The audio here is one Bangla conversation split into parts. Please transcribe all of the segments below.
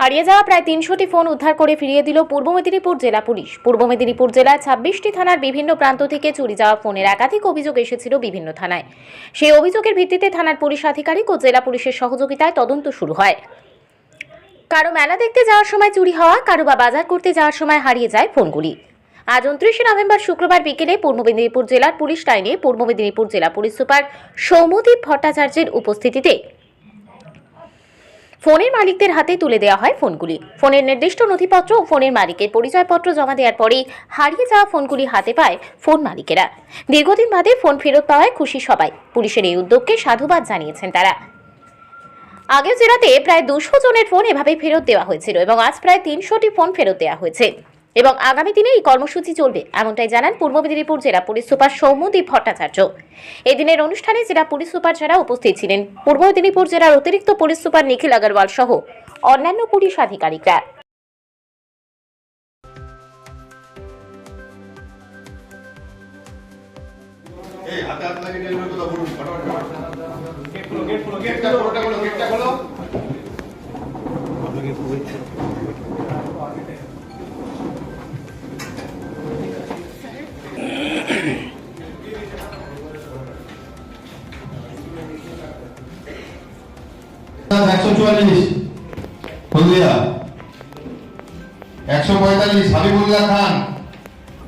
হারিয়ে যাওয়া প্রায় তিনশোটি ফোন উদ্ধার করে ফিরিয়ে দিল পূর্ব মেদিনীপুর জেলা পুলিশ। পূর্ব মেদিনীপুর জেলায় ছাব্বিশটি থানার বিভিন্ন প্রান্ত থেকে চুরি যাওয়া ফোনের একাধিক অভিযোগ এসেছিল বিভিন্ন থানায়। সেই অভিযোগের ভিত্তিতে থানার পুলিশ আধিকারিক ও জেলা পুলিশের সহযোগিতায় তদন্ত শুরু হয়। কারও মেলা দেখতে যাওয়ার সময় চুরি হওয়া, কারও বা বাজার করতে যাওয়ার সময় হারিয়ে যায় ফোনগুলি। আজ উনত্রিশে নভেম্বর শুক্রবার বিকেলে পূর্ব মেদিনীপুর জেলার পুলিশ লাইনে পূর্ব মেদিনীপুর জেলা পুলিশ সুপার সৌমদীপ ভট্টাচার্যের উপস্থিতিতে ফোনের মালিকদের হাতে তুলে দেওয়া হয় ফোনগুলি। ফোনের নির্দিষ্ট নথিপত্র ও ফোনের মালিকের পরিচয়পত্র জমা দেওয়ার পরেই হারিয়ে যাওয়া ফোনগুলি হাতে পায় ফোন মালিকেরা। দীর্ঘদিন বাদে ফোন ফেরত পাওয়ায় খুশি সবাই। পুলিশের এই উদ্যোগকে সাধুবাদ জানিয়েছেন তারা। আগের জেলাতে প্রায় দুশো জনের ফোন এভাবে ফেরত দেওয়া হয়েছিল এবং আজ প্রায় তিনশোটি ফোন ফেরত দেওয়া হয়েছে। এবং আগামী দিনে এই কর্মসূচি চলবে, এমনটাই জানান পূর্ব মেদিনীপুর জেলা পুলিশ সুপার সৌম্যদীপ ভট্টাচার্য। এদিনের অনুষ্ঠানে জেলা পুলিশ সুপার যারা উপস্থিত ছিলেন, পূর্ব মেদিনীপুর জেলার অতিরিক্ত পুলিশ সুপার নিখিল আগরওয়াল সহ অন্যান্য পুলিশ আধিকারিকরা। এই গেট খোলো গেট খোলো গেটটা খোলো গেটটা খোলো। চুয়াল্লিশ হলদিয়া। একশো পঁয়তাল্লিশ হাবিবুল্লাহ খান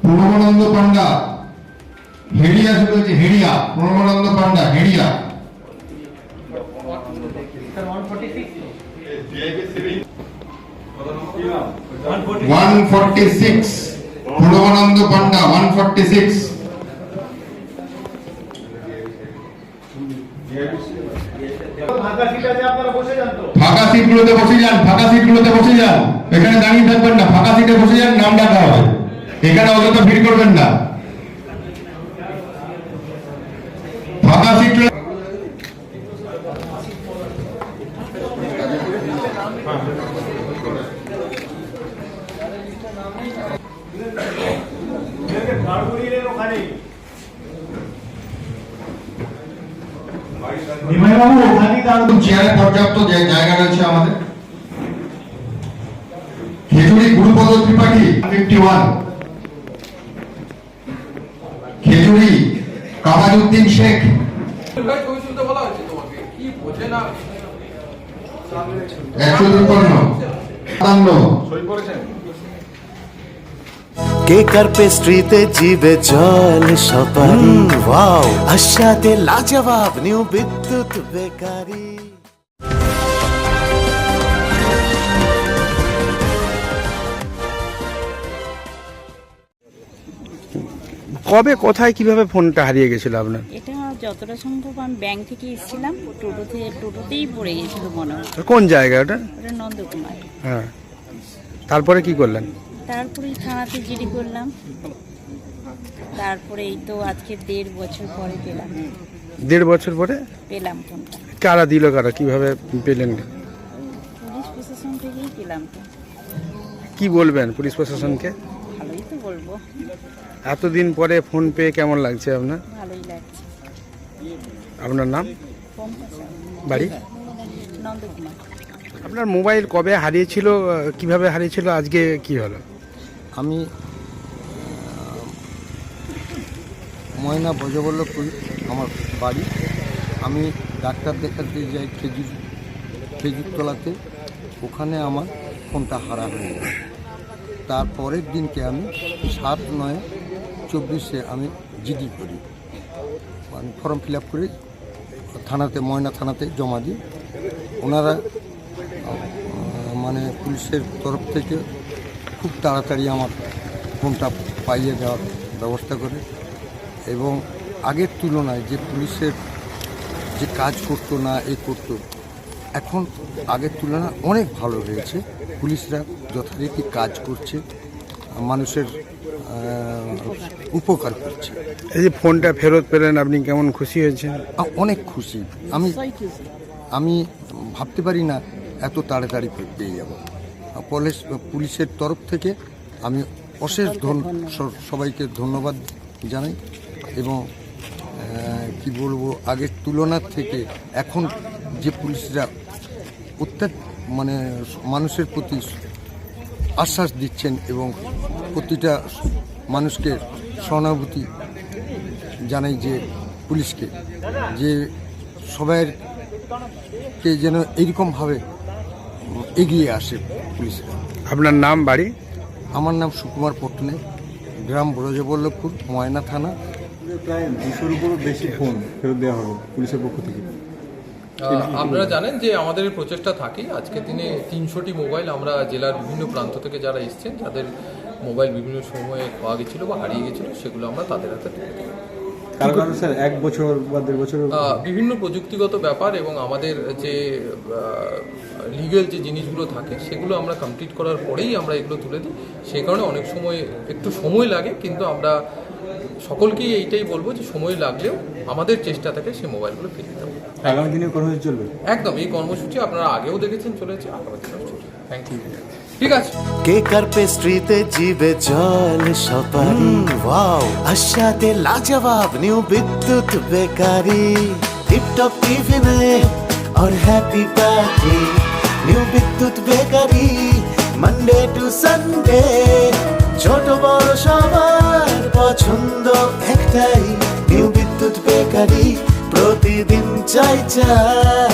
প্রণবানন্দ পান্ডা। হেডিয়া শুরু হচ্ছে Heria Pranabananda Panda Heria. One forty six Pranabananda Panda one forty six সিটগুলোতে বসে যান, ফাঁকা সিটগুলোতে বসে যান। এখানে দাঁড়িয়ে থাকবেন না, ফাঁকা সিটে বসে যান, নাম ডাকা হবে। এখানে অযথা ভিড় করবেন না। ফাঁকা সিট এদেরকে দাঁড় করিয়ে দেন ওখানে নিমাইবাবু ওখানেই দাঁড় করুন। চেয়ারে পর্যাপ্ত জায়- জায়গা রয়েছে আমাদের খেজুরি গুরুপদ ত্রিপাঠী ফিফটি ওয়ান খেজুরি কামালউদ্দিন শেখ একশো তিপ্পান্ন কেকার পেস্ট্রিতে জিবে জল সপারি? ওয়াও। আশাতে লাজবাব নিউ বিদ্যুৎ বেকারি। কবে কোথায় কীভাবে ফোনটা হারিয়ে গেছিল আপনার? এটা যতটা সম্ভব আমি ব্যাংক থেকে এসেছিলাম টোটোতে টোটোতেই পড়ে গেছিল মনে হয়। কোন জায়গা ওটা? ওটা নন্দকুমার। হ্যাঁ। তারপরে কি করলেন? তারপরে থানাতে জিডি করলাম। তারপরে এই তো আজকে দেড় বছর পরে পেলাম। দেড় বছর পরে? পেলাম ফোনটা। কারা দিল কারা? কীভাবে পেলেন? পুলিশ প্রশাসন থেকেই পেলাম তো। কি বলবেন পুলিশ প্রশাসনকে? ভালোই তো বলব। এতদিন পরে ফোন পেয়ে কেমন লাগছে আপনার? ভালোই লাগছে। আপনার নাম? বাড়ি? নন্দকুমার। আপনার মোবাইল কবে হারিয়েছিল কীভাবে হারিয়েছিল আজকে কি হলো? আমি ময়না ব্রজবল্লভপুর আমার বাড়ি। আমি ডাক্তার দেখাতে যাই খেজুর খেজুরতলাতে ওখানে আমার ফোনটা হারা হয়ে যায় তারপরের দিনকে আমি সাত নয় চব্বিশে আমি জিডি করি। মানে ফর্ম ফিল আপ করে থানাতে, ময়না থানাতে জমা দিই। ওনারা মানে পুলিশের তরফ থেকে খুব তাড়াতাড়ি আমার ফোনটা পাইয়ে দেওয়ার ব্যবস্থা করে এবং আগের তুলনায় যে পুলিশের যে কাজ করতো না এ করতো এখন আগের তুলনায় অনেক ভালো হয়েছে। পুলিশরা যথারীতি কাজ করছে মানুষের উপকার করছে। এই যে ফোনটা ফেরত পেলেন আপনি কেমন খুশি হয়েছেন? অনেক খুশি। আমি আমি ভাবতে পারি না এত তাড়াতাড়ি পেয়ে যাব। পুলিশ পুলিশের তরফ থেকে আমি অশেষ ধন- সবাইকে ধন্যবাদ জানাই এবং কি বলব আগের তুলনার থেকে এখন যে পুলিশরা অত্যা মানে মানুষের প্রতি আশ্বাস দিচ্ছেন এবং প্রতিটা মানুষকে সহানুভূতি জানাই যে পুলিশকে যে সবাইকে যেন এইরকমভাবে এগিয়ে আসে পুলিশরা আপনার নাম বাড়ি? আমার নাম সুকুমার পটনে গ্রাম ব্রজবল্লভপুর ময়না থানা। প্রায় দুশোর উপরও বেশি ফোন ফেরত দেওয়া হবে পুলিশের পক্ষ থেকে। আপনারা জানেন যে আমাদের প্রচেষ্টা থাকে আজকে দিনে তিনশোটি মোবাইল আমরা জেলার বিভিন্ন প্রান্ত থেকে যারা এসছেন তাদের মোবাইল বিভিন্ন সময়ে পাওয়া গেছিল বা হারিয়ে গেছিল সেগুলো আমরা তাদের হাতে তুলে দিই কারও কারও স্যার এক বছর বা দেড় বছর বিভিন্ন প্রযুক্তিগত ব্যাপার এবং আমাদের যে লিগেল যে জিনিসগুলো থাকে সেগুলো আমরা কমপ্লিট করার পরেই আমরা এগুলো তুলে দিই। সেই কারণে অনেক সময় একটু সময় লাগে কিন্তু আমরা সকলকেই এইটাই বলব যে সময় লাগলেও আমাদের চেষ্টা থাকে সেই মোবাইলগুলো ফিরিয়ে দেবো আগামী দিনে কর্মসূচি চলবে একদম এই কর্মসূচি আপনারা আগেও দেখেছেন চলেছে আগামী দিনেও চলবে থ্যাংক ইউ ঠিক আছে কেকার পেস্ট্রিতে জিবে জল সপারি ওয়াও আশাতে লাজবাব নিউ বিদ্যুৎ বেকারি টিপটপ টিফিনে और happy party new Bidyut bakery Monday to Sunday ছোট বড় সবার পছন্দ একটাই নিউ